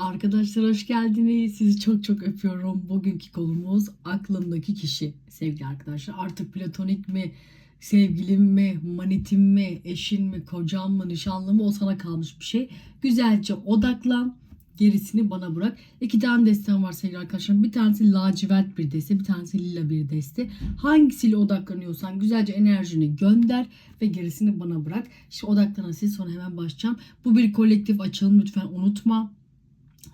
Arkadaşlar hoş geldiniz. Sizi çok çok öpüyorum. Bugünkü konumuz aklımdaki kişi sevgili arkadaşlar. Artık platonik mi, sevgilim mi, manitim mi, eşin mi, kocan mı, nişanlı mı o sana kalmış bir şey. Güzelce odaklan. Gerisini bana bırak. İki tane destem var sevgili arkadaşlarım. Bir tanesi lacivert bir deste, bir tanesi lila bir deste. Hangisiyle odaklanıyorsan güzelce enerjini gönder ve gerisini bana bırak. Şimdi odaklanan siz sonra hemen başlayacağım. Bu bir kolektif açılım lütfen unutma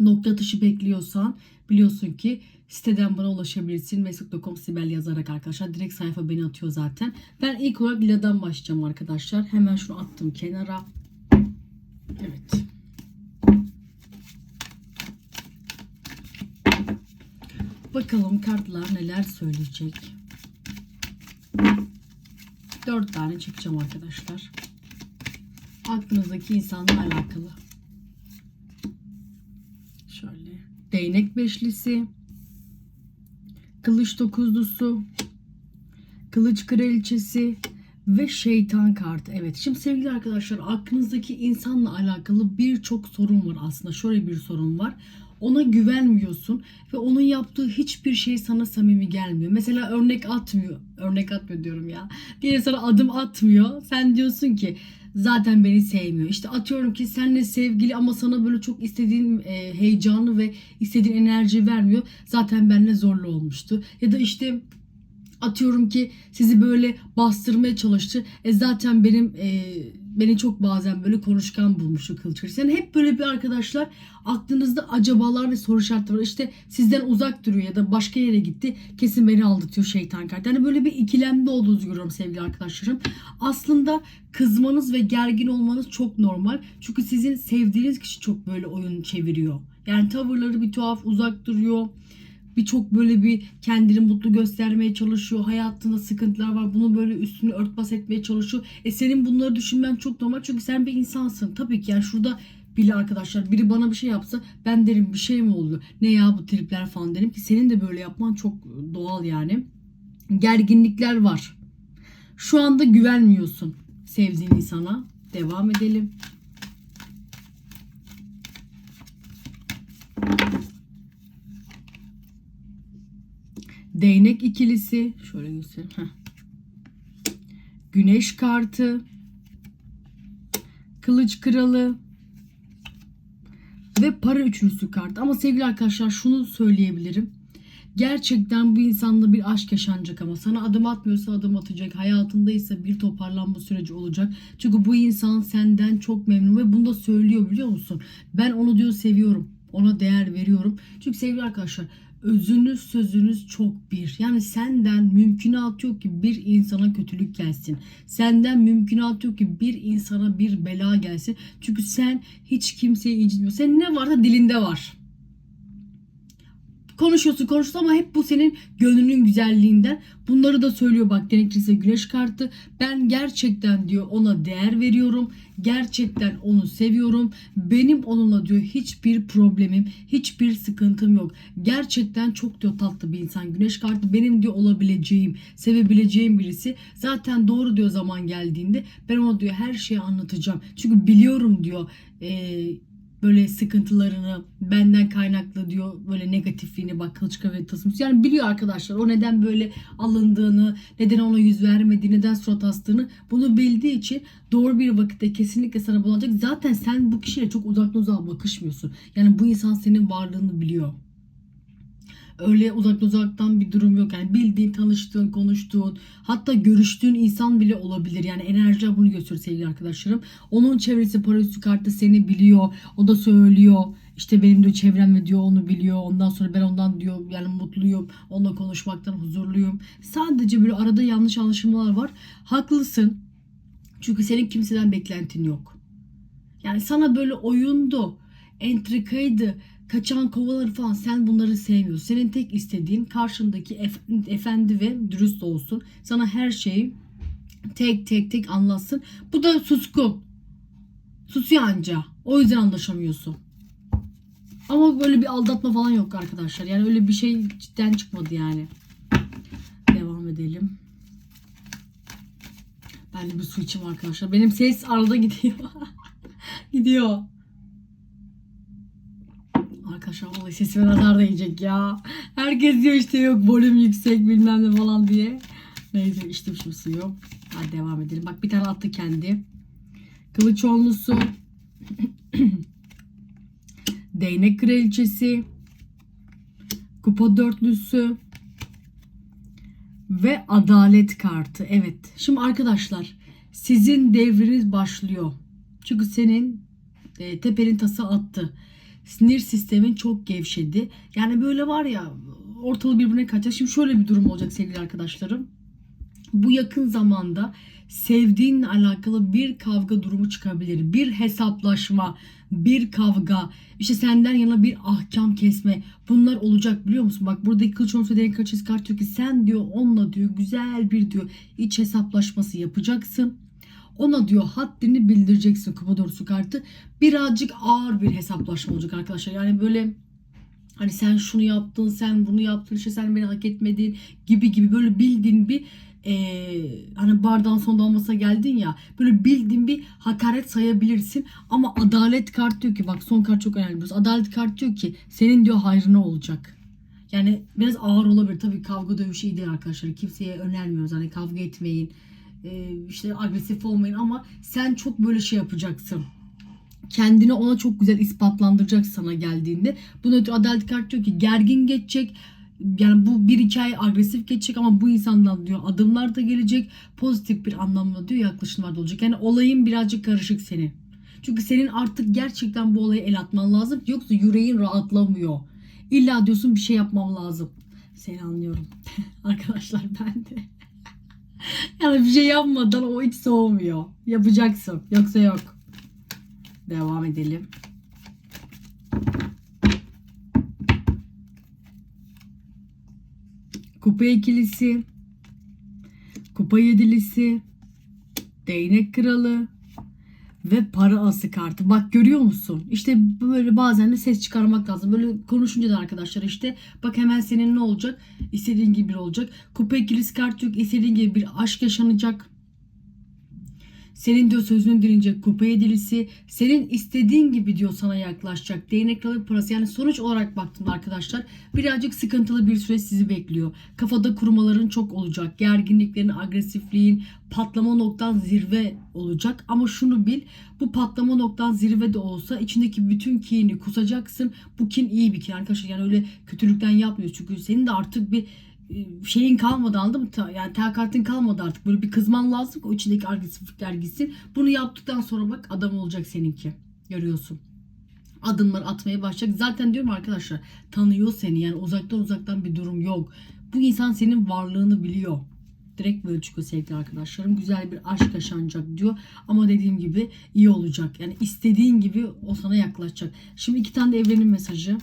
nokta atışı bekliyorsan biliyorsun ki siteden bana ulaşabilirsin. Mesut.com Sibel yazarak arkadaşlar. Direkt sayfa beni atıyor zaten. Ben ilk olarak Lila'dan başlayacağım arkadaşlar. Hemen şunu attım kenara. Evet. Bakalım kartlar neler söyleyecek. Dört tane çekeceğim arkadaşlar. Aklınızdaki insanla alakalı. Şöyle. Değnek beşlisi. Kılıç dokuzlusu. Kılıç kraliçesi. Ve şeytan kartı. Evet. Şimdi sevgili arkadaşlar aklınızdaki insanla alakalı birçok sorun var aslında. Şöyle bir sorun var. Ona güvenmiyorsun ve onun yaptığı hiçbir şey sana samimi gelmiyor. Mesela örnek atmıyor. Örnek atmıyor diyorum ya. Diye sana adım atmıyor. Sen diyorsun ki zaten beni sevmiyor. İşte atıyorum ki senle sevgili ama sana böyle çok istediğin e, heyecanı ve istediğin enerji vermiyor. Zaten benimle zorlu olmuştu. Ya da işte atıyorum ki sizi böyle bastırmaya çalıştı. E zaten benim e, beni çok bazen böyle konuşkan bulmuştu kılçır. Yani hep böyle bir arkadaşlar aklınızda acabalar ve soru işaretleri var. İşte sizden uzak duruyor ya da başka yere gitti. Kesin beni aldatıyor şeytan kartı. Yani böyle bir ikilemde olduğunuzu görüyorum sevgili arkadaşlarım. Aslında kızmanız ve gergin olmanız çok normal. Çünkü sizin sevdiğiniz kişi çok böyle oyun çeviriyor. Yani tavırları bir tuhaf uzak duruyor birçok böyle bir kendini mutlu göstermeye çalışıyor. Hayatında sıkıntılar var. Bunu böyle üstünü örtbas etmeye çalışıyor. E senin bunları düşünmen çok normal. Çünkü sen bir insansın. Tabii ki yani şurada bile arkadaşlar biri bana bir şey yapsa ben derim bir şey mi oldu? Ne ya bu tripler falan derim ki senin de böyle yapman çok doğal yani. Gerginlikler var. Şu anda güvenmiyorsun sevdiğin insana. Devam edelim. Değnek ikilisi. Şöyle göstereyim. Heh. Güneş kartı. Kılıç kralı. Ve para üçlüsü kartı. Ama sevgili arkadaşlar şunu söyleyebilirim. Gerçekten bu insanla bir aşk yaşanacak ama sana adım atmıyorsa adım atacak. Hayatındaysa bir toparlanma süreci olacak. Çünkü bu insan senden çok memnun ve bunu da söylüyor biliyor musun? Ben onu diyor seviyorum. Ona değer veriyorum. Çünkü sevgili arkadaşlar özünüz sözünüz çok bir. Yani senden mümkünat yok ki bir insana kötülük gelsin. Senden mümkünat yok ki bir insana bir bela gelsin. Çünkü sen hiç kimseyi incitmiyorsun. Senin ne varsa dilinde var. Konuşuyorsun konuşuyorsun ama hep bu senin gönlünün güzelliğinden. Bunları da söylüyor bak gerekirse güneş kartı. Ben gerçekten diyor ona değer veriyorum. Gerçekten onu seviyorum. Benim onunla diyor hiçbir problemim, hiçbir sıkıntım yok. Gerçekten çok diyor tatlı bir insan. Güneş kartı benim diyor olabileceğim, sevebileceğim birisi. Zaten doğru diyor zaman geldiğinde ben ona diyor her şeyi anlatacağım. Çünkü biliyorum diyor eee böyle sıkıntılarını benden kaynaklı diyor böyle negatifliğini bak kılıçka ve tasmış. Yani biliyor arkadaşlar o neden böyle alındığını, neden ona yüz vermediğini, neden surat astığını bunu bildiği için doğru bir vakitte kesinlikle sana bulacak. Zaten sen bu kişiyle çok uzaktan uzağa bakışmıyorsun. Yani bu insan senin varlığını biliyor öyle uzak uzaktan bir durum yok. Yani bildiğin, tanıştığın, konuştuğun, hatta görüştüğün insan bile olabilir. Yani enerji bunu gösteriyor sevgili arkadaşlarım. Onun çevresi parasü kartı seni biliyor. O da söylüyor. İşte benim diyor çevrem ve diyor onu biliyor. Ondan sonra ben ondan diyor yani mutluyum. Onunla konuşmaktan huzurluyum. Sadece böyle arada yanlış anlaşılmalar var. Haklısın. Çünkü senin kimseden beklentin yok. Yani sana böyle oyundu, entrikaydı, kaçan kovaları falan sen bunları sevmiyorsun. Senin tek istediğin karşındaki efendi, efendi ve dürüst olsun. Sana her şeyi tek tek tek anlatsın. Bu da suskun. Susuyor anca. O yüzden anlaşamıyorsun. Ama böyle bir aldatma falan yok arkadaşlar. Yani öyle bir şey cidden çıkmadı yani. Devam edelim. Ben de bir su içeyim arkadaşlar. Benim ses arada gidiyor. gidiyor. Arkadaşlar vallahi sesime nazar değecek ya. Herkes diyor işte yok volüm yüksek bilmem ne falan diye. Neyse içtim şu suyu. Hadi devam edelim. Bak bir tane attı kendi. Kılıç onlusu. Değnek kraliçesi. Kupa dörtlüsü. Ve adalet kartı. Evet. Şimdi arkadaşlar sizin devriniz başlıyor. Çünkü senin e, tepenin tası attı. Sinir sistemin çok gevşedi. Yani böyle var ya ortalığı birbirine kaçacak. Şimdi şöyle bir durum olacak sevgili arkadaşlarım. Bu yakın zamanda sevdiğinle alakalı bir kavga durumu çıkabilir. Bir hesaplaşma, bir kavga, işte senden yana bir ahkam kesme. Bunlar olacak biliyor musun? Bak buradaki kılıç olsa denk kaçız kart diyor ki sen diyor onunla diyor güzel bir diyor iç hesaplaşması yapacaksın. Ona diyor haddini bildireceksin kupa doğrusu kartı. Birazcık ağır bir hesaplaşma olacak arkadaşlar. Yani böyle hani sen şunu yaptın, sen bunu yaptın, işte sen beni hak etmedin gibi gibi böyle bildiğin bir eee, hani bardağın son damlasına geldin ya böyle bildiğin bir hakaret sayabilirsin ama adalet kart diyor ki bak son kart çok önemli biliyorsun. adalet kart diyor ki senin diyor hayrına olacak. Yani biraz ağır olabilir tabii kavga dövüş iyi değil arkadaşlar kimseye önermiyoruz hani kavga etmeyin işte agresif olmayın ama sen çok böyle şey yapacaksın kendini ona çok güzel ispatlandıracak sana geldiğinde. Buna ötürü adalet kart diyor ki gergin geçecek. Yani bu bir hikaye agresif geçecek ama bu insandan diyor adımlar da gelecek. Pozitif bir anlamda diyor yaklaşımlar da olacak. Yani olayın birazcık karışık senin. Çünkü senin artık gerçekten bu olaya el atman lazım. Yoksa yüreğin rahatlamıyor. İlla diyorsun bir şey yapmam lazım. Seni anlıyorum. Arkadaşlar ben de. yani bir şey yapmadan o hiç soğumuyor. Yapacaksın. Yoksa yok. Devam edelim. Kupa ikilisi. Kupa yedilisi. Değnek kralı. Ve para ası kartı. Bak görüyor musun? İşte böyle bazen de ses çıkarmak lazım. Böyle konuşunca da arkadaşlar işte bak hemen senin ne olacak? İstediğin gibi olacak. Kupa ikilisi kartı yok. İstediğin gibi bir aşk yaşanacak. Senin diyor sözünün dilinecek kupa yedilisi. Senin istediğin gibi diyor sana yaklaşacak. Değnek kralı parası. Yani sonuç olarak baktığımda arkadaşlar birazcık sıkıntılı bir süreç sizi bekliyor. Kafada kurumaların çok olacak. Gerginliklerin, agresifliğin, patlama noktan zirve olacak. Ama şunu bil bu patlama noktan zirve de olsa içindeki bütün kini kusacaksın. Bu kin iyi bir kin arkadaşlar. Yani öyle kötülükten yapmıyoruz. Çünkü senin de artık bir şeyin kalmadı anladın mı? Yani takatın kalmadı artık. Böyle bir kızman lazım ki o içindeki agresiflikler gitsin. Bunu yaptıktan sonra bak adam olacak seninki. Görüyorsun. Adımlar atmaya başlayacak. Zaten diyorum arkadaşlar tanıyor seni. Yani uzaktan uzaktan bir durum yok. Bu insan senin varlığını biliyor. Direkt böyle çıkıyor sevgili arkadaşlarım. Güzel bir aşk yaşanacak diyor. Ama dediğim gibi iyi olacak. Yani istediğin gibi o sana yaklaşacak. Şimdi iki tane de evrenin mesajı.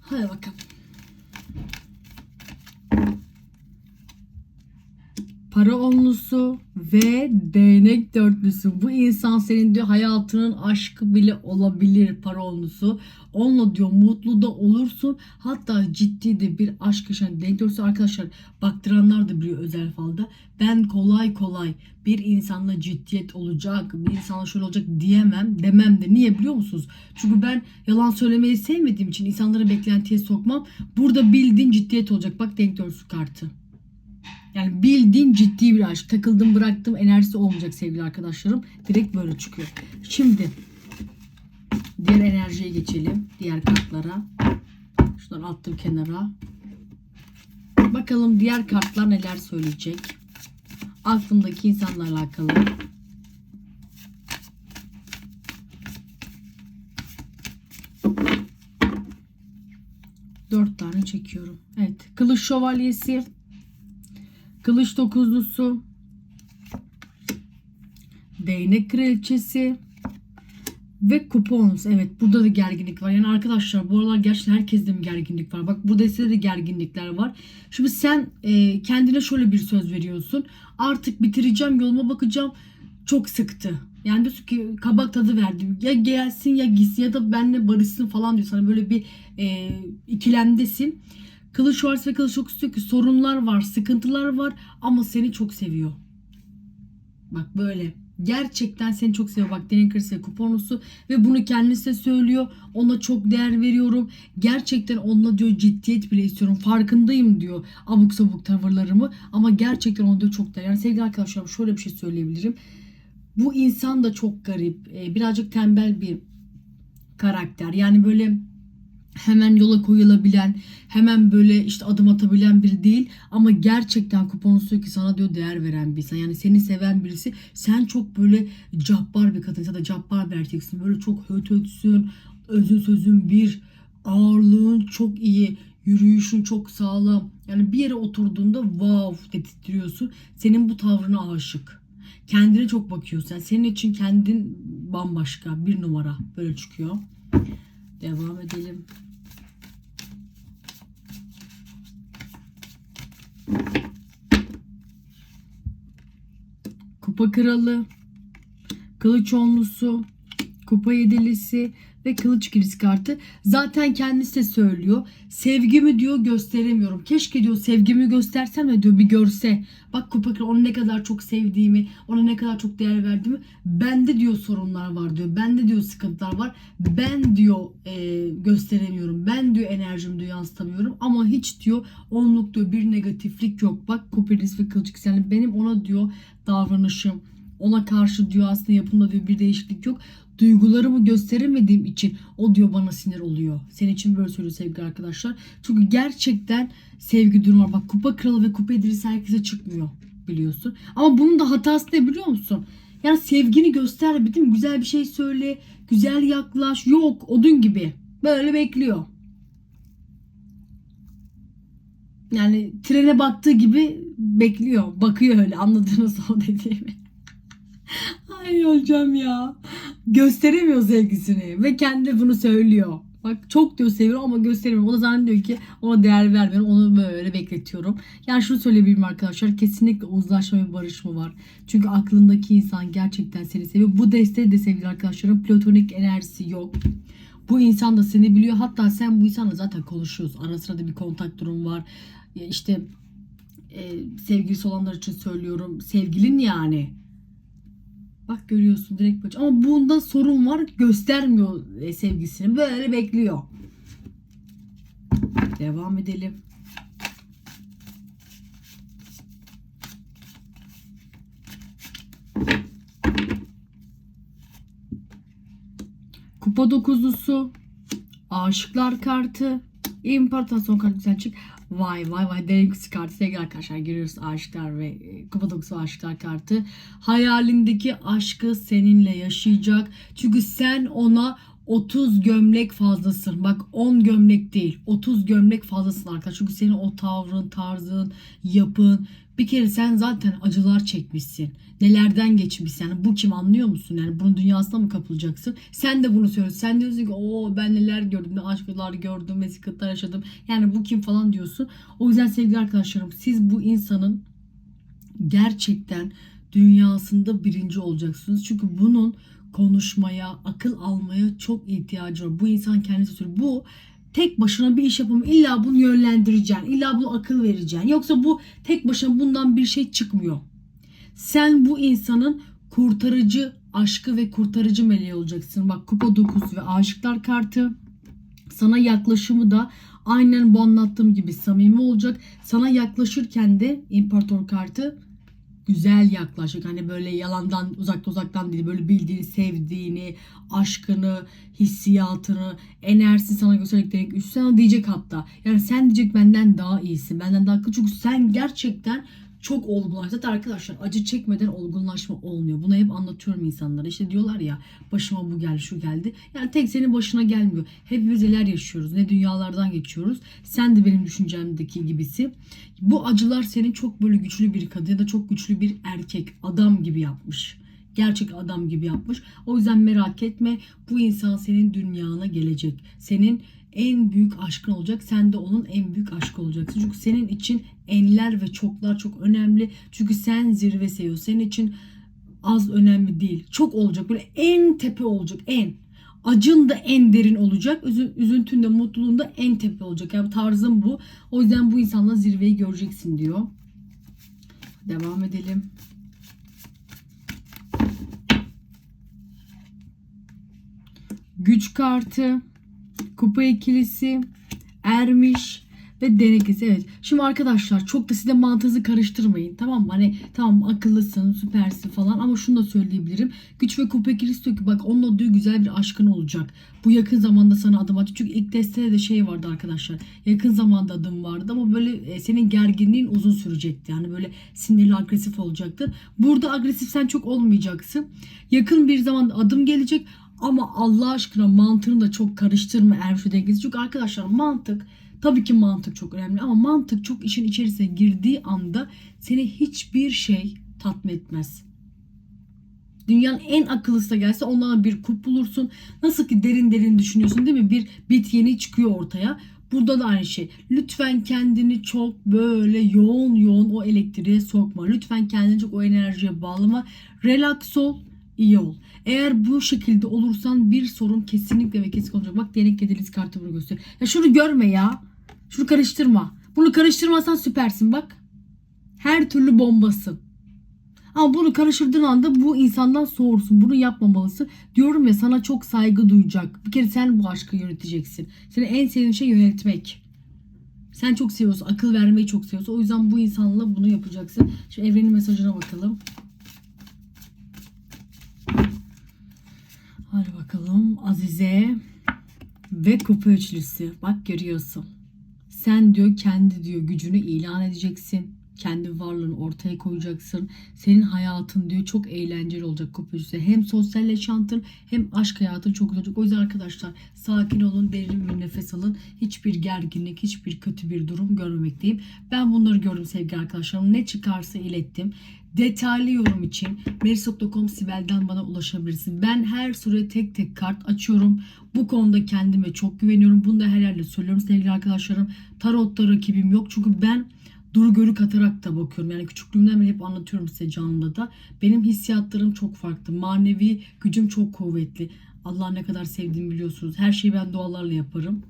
Hadi bakalım. Para onlusu ve değnek dörtlüsü. Bu insan senin diyor hayatının aşkı bile olabilir para onlusu. Onunla diyor mutlu da olursun. Hatta ciddi de bir aşk yaşayan değnek dörtlüsü arkadaşlar baktıranlar da biliyor özel falda. Ben kolay kolay bir insanla ciddiyet olacak, bir insanla şöyle olacak diyemem. Demem de. Niye biliyor musunuz? Çünkü ben yalan söylemeyi sevmediğim için insanları beklentiye sokmam. Burada bildiğin ciddiyet olacak. Bak denk dörtlüsü kartı. Yani bildiğin ciddi bir aşk. Takıldım bıraktım enerjisi olmayacak sevgili arkadaşlarım. Direkt böyle çıkıyor. Şimdi diğer enerjiye geçelim. Diğer kartlara. Şuradan attım kenara. Bakalım diğer kartlar neler söyleyecek. Aklımdaki insanla alakalı. Dört tane çekiyorum. Evet. Kılıç şövalyesi. Kılıç dokuzlusu. Değnek kraliçesi. Ve kupons. Evet burada da gerginlik var. Yani arkadaşlar bu aralar gerçekten herkeste mi gerginlik var? Bak burada size de gerginlikler var. Şimdi sen e, kendine şöyle bir söz veriyorsun. Artık bitireceğim yoluma bakacağım. Çok sıktı. Yani diyorsun ki kabak tadı verdi. Ya gelsin ya gitsin ya da benle barışsın falan diyorsun. Hani böyle bir e, ikilemdesin. Kılıç varsa ve kılıç çok istiyor ki sorunlar var, sıkıntılar var ama seni çok seviyor. Bak böyle Gerçekten seni çok seviyor. Bak Derin Kırsı kuponusu ve bunu kendisi de söylüyor. Ona çok değer veriyorum. Gerçekten onunla diyor ciddiyet bile istiyorum. Farkındayım diyor abuk sabuk tavırlarımı. Ama gerçekten ona diyor çok değer. Yani sevgili arkadaşlarım şöyle bir şey söyleyebilirim. Bu insan da çok garip. e, Birazcık tembel bir karakter. Yani böyle hemen yola koyulabilen, hemen böyle işte adım atabilen biri değil ama gerçekten kuponu ki sana diyor değer veren bir insan. Yani seni seven birisi. Sen çok böyle cabbar bir kadınsın ya da cabbar bir erkeksin. Böyle çok höt hötsün, özün sözün bir, ağırlığın çok iyi, yürüyüşün çok sağlam. Yani bir yere oturduğunda wow dedirtiyorsun. Senin bu tavrına aşık. Kendine çok bakıyorsun. Yani senin için kendin bambaşka bir numara böyle çıkıyor. Devam edelim. Kupa kralı, kılıç onlusu, kupa yedilisi ve kılıç ikilisi kartı. Zaten kendisi de söylüyor. Sevgimi diyor gösteremiyorum. Keşke diyor sevgimi göstersem de diyor bir görse. Bak kupa kralı onu ne kadar çok sevdiğimi, ona ne kadar çok değer verdiğimi. Bende diyor sorunlar var diyor. Bende diyor sıkıntılar var. Ben diyor e, gösteremiyorum. Ben diyor enerjimi diyor yansıtamıyorum. Ama hiç diyor onluk diyor bir negatiflik yok. Bak kupa yedilisi ve kılıç ikilisi. Yani benim ona diyor davranışım, ona karşı diyor aslında yapımda diyor bir değişiklik yok. Duygularımı gösteremediğim için o diyor bana sinir oluyor. Senin için böyle söylüyor sevgili arkadaşlar. Çünkü gerçekten sevgi durumu var. Bak kupa kralı ve kupa edilisi herkese çıkmıyor biliyorsun. Ama bunun da hatası ne biliyor musun? Yani sevgini göster değil mi? Güzel bir şey söyle. Güzel yaklaş. Yok odun gibi. Böyle bekliyor. Yani trene baktığı gibi bekliyor. Bakıyor öyle anladınız o dediğimi. Ay hocam ya. Gösteremiyor sevgisini ve kendi bunu söylüyor. Bak çok diyor seviyorum ama gösteremiyor. O da zannediyor ki ona değer vermiyorum. Onu böyle bekletiyorum. Yani şunu söyleyebilirim arkadaşlar. Kesinlikle uzlaşma ve barışma var. Çünkü aklındaki insan gerçekten seni seviyor. Bu desteği de sevgili arkadaşlarım platonik enerjisi yok. Bu insan da seni biliyor. Hatta sen bu insanla zaten konuşuyorsun. Ara sıra da bir kontak durum var. İşte e, sevgilisi olanlar için söylüyorum. Sevgilin yani. Bak görüyorsun direkt bak. Ama bunda sorun var. Göstermiyor e, sevgisini. Böyle bekliyor. Devam edelim. Kupa dokuzlusu. Aşıklar kartı. İmparatasyon kartı güzel çık. Vay vay vay Derenkisi kartı sevgili arkadaşlar görüyoruz aşıklar ve e, kupa dokusu aşıklar kartı. Hayalindeki aşkı seninle yaşayacak. Çünkü sen ona 30 gömlek fazlasın. Bak 10 gömlek değil 30 gömlek fazlasın arkadaşlar. Çünkü senin o tavrın, tarzın, yapın. Bir kere sen zaten acılar çekmişsin. Nelerden geçmişsin. Yani bu kim anlıyor musun? Yani bunun dünyasına mı kapılacaksın? Sen de bunu söylüyorsun. Sen diyorsun ki o ben neler gördüm, ne aşklar gördüm, ne sıkıntılar yaşadım. Yani bu kim falan diyorsun. O yüzden sevgili arkadaşlarım siz bu insanın gerçekten dünyasında birinci olacaksınız. Çünkü bunun konuşmaya, akıl almaya çok ihtiyacı var. Bu insan kendisi söylüyor. Bu tek başına bir iş yapamıyor. İlla bunu yönlendireceksin. İlla bunu akıl vereceksin. Yoksa bu tek başına bundan bir şey çıkmıyor. Sen bu insanın kurtarıcı aşkı ve kurtarıcı meleği olacaksın. Bak kupa 9 ve aşıklar kartı. Sana yaklaşımı da aynen bu anlattığım gibi samimi olacak. Sana yaklaşırken de imparator kartı güzel yaklaşık. Hani böyle yalandan uzakta uzaktan değil. Böyle bildiğini, sevdiğini, aşkını, hissiyatını, enerjisini sana gösterdiklerini sana diyecek hatta. Yani sen diyecek benden daha iyisin. Benden daha akıllı. Çünkü sen gerçekten çok olgunlaş. Zaten arkadaşlar acı çekmeden olgunlaşma olmuyor. Bunu hep anlatıyorum insanlara. İşte diyorlar ya başıma bu geldi şu geldi. Yani tek senin başına gelmiyor. Hepimiz neler yaşıyoruz. Ne dünyalardan geçiyoruz. Sen de benim düşüncemdeki gibisi. Bu acılar senin çok böyle güçlü bir kadın ya da çok güçlü bir erkek adam gibi yapmış. Gerçek adam gibi yapmış. O yüzden merak etme. Bu insan senin dünyana gelecek. Senin en büyük aşkın olacak. Sen de onun en büyük aşkı olacaksın. Çünkü senin için enler ve çoklar çok önemli. Çünkü sen zirve seviyor. Senin için az önemli değil. Çok olacak. Böyle en tepe olacak. En. Acın da en derin olacak. Üzüntün de mutluluğun da en tepe olacak. Yani tarzım bu. O yüzden bu insanla zirveyi göreceksin diyor. Devam edelim. Güç kartı kupa ikilisi, ermiş ve denekesi. Evet. Şimdi arkadaşlar çok da size mantığınızı karıştırmayın. Tamam mı? Hani tamam akıllısın, süpersin falan ama şunu da söyleyebilirim. Güç ve kupa ikilisi diyor ki bak onunla diyor güzel bir aşkın olacak. Bu yakın zamanda sana adım atıyor. Çünkü ilk destede de şey vardı arkadaşlar. Yakın zamanda adım vardı ama böyle e, senin gerginliğin uzun sürecekti. Yani böyle sinirli agresif olacaktı. Burada agresif sen çok olmayacaksın. Yakın bir zamanda adım gelecek ama Allah aşkına mantığını da çok karıştırma ve dengesi. Çünkü arkadaşlar mantık tabii ki mantık çok önemli ama mantık çok işin içerisine girdiği anda seni hiçbir şey tatmin etmez. Dünyanın en akıllısı da gelse ondan bir kup bulursun. Nasıl ki derin derin düşünüyorsun değil mi? Bir bit yeni çıkıyor ortaya. Burada da aynı şey. Lütfen kendini çok böyle yoğun yoğun o elektriğe sokma. Lütfen kendini çok o enerjiye bağlama. Relax ol, iyi ol. Eğer bu şekilde olursan bir sorun kesinlikle ve kesin olacak. Bak denek yediliz kartı bunu gösteriyor. Ya şunu görme ya. Şunu karıştırma. Bunu karıştırmazsan süpersin bak. Her türlü bombasın. Ama bunu karıştırdığın anda bu insandan soğursun. Bunu yapmamalısın. Diyorum ya sana çok saygı duyacak. Bir kere sen bu aşkı yöneteceksin. Senin en sevdiğin şey yönetmek. Sen çok seviyorsun. Akıl vermeyi çok seviyorsun. O yüzden bu insanla bunu yapacaksın. Şimdi evrenin mesajına bakalım. Hadi bakalım. Azize ve kupa üçlüsü. Bak görüyorsun. Sen diyor kendi diyor gücünü ilan edeceksin. Kendi varlığını ortaya koyacaksın. Senin hayatın diyor çok eğlenceli olacak kupa üçlüsü. Hem sosyal yaşantın hem aşk hayatın çok güzel olacak. O yüzden arkadaşlar sakin olun, derin bir nefes alın. Hiçbir gerginlik, hiçbir kötü bir durum görmemekteyim. Ben bunları gördüm sevgili arkadaşlarım. Ne çıkarsa ilettim. Detaylı yorum için meris.com Sibel'den bana ulaşabilirsin. Ben her soruya tek tek kart açıyorum. Bu konuda kendime çok güveniyorum. Bunu da her yerde söylüyorum sevgili arkadaşlarım. Tarotta rakibim yok. Çünkü ben duru görü katarak da bakıyorum. Yani küçüklüğümden beri hep anlatıyorum size canlıda da. Benim hissiyatlarım çok farklı. Manevi gücüm çok kuvvetli. Allah ne kadar sevdiğimi biliyorsunuz. Her şeyi ben dualarla yaparım.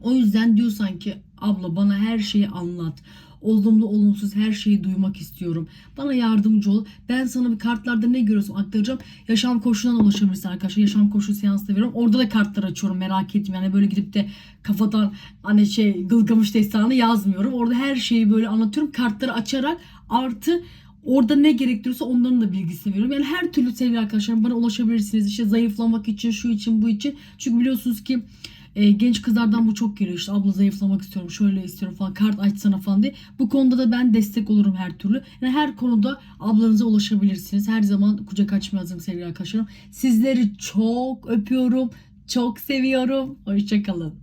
O yüzden diyorsan ki abla bana her şeyi anlat. Olumlu olumsuz her şeyi duymak istiyorum. Bana yardımcı ol. Ben sana bir kartlarda ne görüyorsun aktaracağım. Yaşam koşulundan ulaşabilirsin arkadaşlar. Yaşam koşulu seansı da veriyorum. Orada da kartlar açıyorum merak etme. Yani böyle gidip de kafadan hani şey Gılgamış destanı yazmıyorum. Orada her şeyi böyle anlatıyorum. Kartları açarak artı Orada ne gerektiriyorsa onların da bilgisini veriyorum. Yani her türlü sevgili arkadaşlarım bana ulaşabilirsiniz. İşte zayıflamak için, şu için, bu için. Çünkü biliyorsunuz ki e, genç kızlardan bu çok geliyor. İşte abla zayıflamak istiyorum, şöyle istiyorum falan, kart açsana falan diye. Bu konuda da ben destek olurum her türlü. Yani her konuda ablanıza ulaşabilirsiniz. Her zaman kucak açmaya hazırım sevgili arkadaşlarım. Sizleri çok öpüyorum, çok seviyorum. Hoşçakalın.